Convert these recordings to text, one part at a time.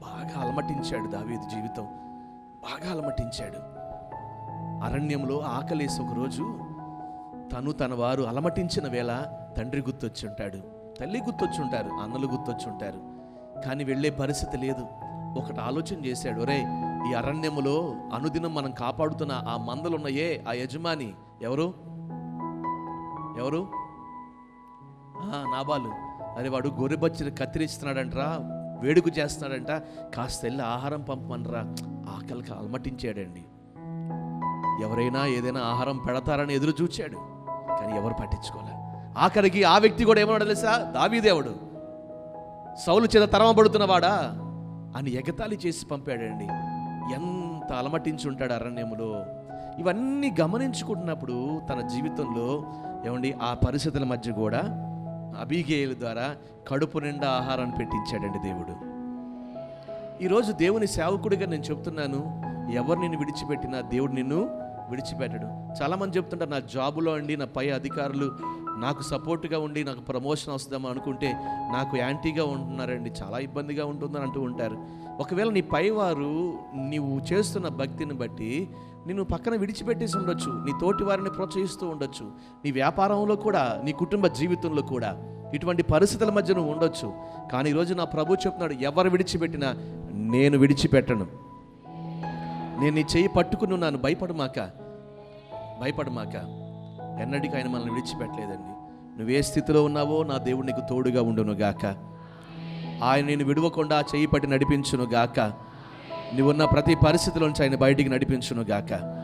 బాగా అలమటించాడు దావీదు జీవితం. బాగా అలమటించాడు. అరణ్యంలో ఆకలేసి ఒకరోజు తను తన వారు అలమటించిన వేళ తండ్రి గుర్తొచ్చుంటాడు. తల్లి గుర్తొచ్చుంటారు అన్నలు గుర్తొచ్చుంటారు. కానీ వెళ్ళే పరిస్థితి లేదు. ఒకటి ఆలోచన చేశాడు ఒరే ఈ అరణ్యములో అనుదినం మనం కాపాడుతున్న ఆ మందలున్నాయే ఆ యజమాని ఎవరు? ఎవరు? ఆ, నాబాలు. అరే వాడు గొర్రెబచ్చిని కత్తిరిస్తున్నాడంట్రా. వేడుక చేస్తున్నాడంట కాస్త వెళ్ళి ఆహారం పంపమనరా. ఆకలికి అలమటించాడండి. ఎవరైనా ఏదైనా ఆహారం పెడతారని ఎదురు చూచాడు కానీ ఎవరు పట్టించుకోలే. ఆఖరికి ఆ వ్యక్తి కూడా ఏమన్నాడు తెలుసా? దావీదేవుడు సౌలు చేత తరమబడుతున్నవాడా? అని ఎగతాళి చేసి పంపాడండి. ఎంత అలమటించుంటాడు అరణ్యములో. ఇవన్నీ గమనించుకుంటున్నప్పుడు తన జీవితంలో ఏమండి ఆ పరిస్థితుల మధ్య కూడా అబిగేయుల ద్వారా కడుపు నిండా ఆహారాన్ని పెట్టించాడండి దేవుడు. ఈరోజు దేవుని సేవకుడిగా నేను చెప్తున్నాను ఎవరు నిన్ను విడిచిపెట్టినా దేవుడు నిన్ను విడిచిపెట్టడు. చాలామంది చెప్తుంటారు నా జాబులో అండి నా పై అధికారులు నాకు సపోర్ట్గా ఉండి నాకు ప్రమోషన్ వస్తుందేమో అనుకుంటే నాకు యాంటీగా ఉంటున్నారండి చాలా ఇబ్బందిగా ఉంటుందని అంటూ ఉంటారు. ఒకవేళ నీ పైవారు నీవు చేస్తున్న భక్తిని బట్టి నిన్ను పక్కన విడిచిపెట్టేసి ఉండొచ్చు నీ తోటి వారిని ప్రోత్సహిస్తూ ఉండొచ్చు నీ వ్యాపారంలో కూడా నీ కుటుంబ జీవితంలో కూడా ఇటువంటి పరిస్థితుల మధ్య నువ్వు ఉండొచ్చు. కానీ ఈరోజు నా ప్రభు చెప్తున్నాడు ఎవరు విడిచిపెట్టినా నేను విడిచిపెట్టను. నేను నీ చెయ్యి పట్టుకుని ఉన్నాను భయపడమాక భయపడమాక. ఎన్నటికీ ఆయన మనల్ని విడిచిపెట్టలేదండి. నువ్వు ఏ స్థితిలో ఉన్నావో నా దేవుడు నీకు తోడుగా ఉండును గాక. ఆయన నేను విడవకుండా చేయి పట్టి నడిపించును గాక. నువ్వున్న ప్రతి పరిస్థితిలోంచి ఆయన బయటికి నడిపించును గాక.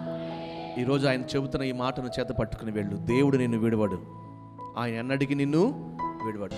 ఈరోజు ఆయన చెబుతున్న ఈ మాటను చేత పట్టుకుని వెళ్ళు. దేవుడు నిన్ను విడవడు. ఆయన ఎన్నటికీ నిన్ను విడవడు.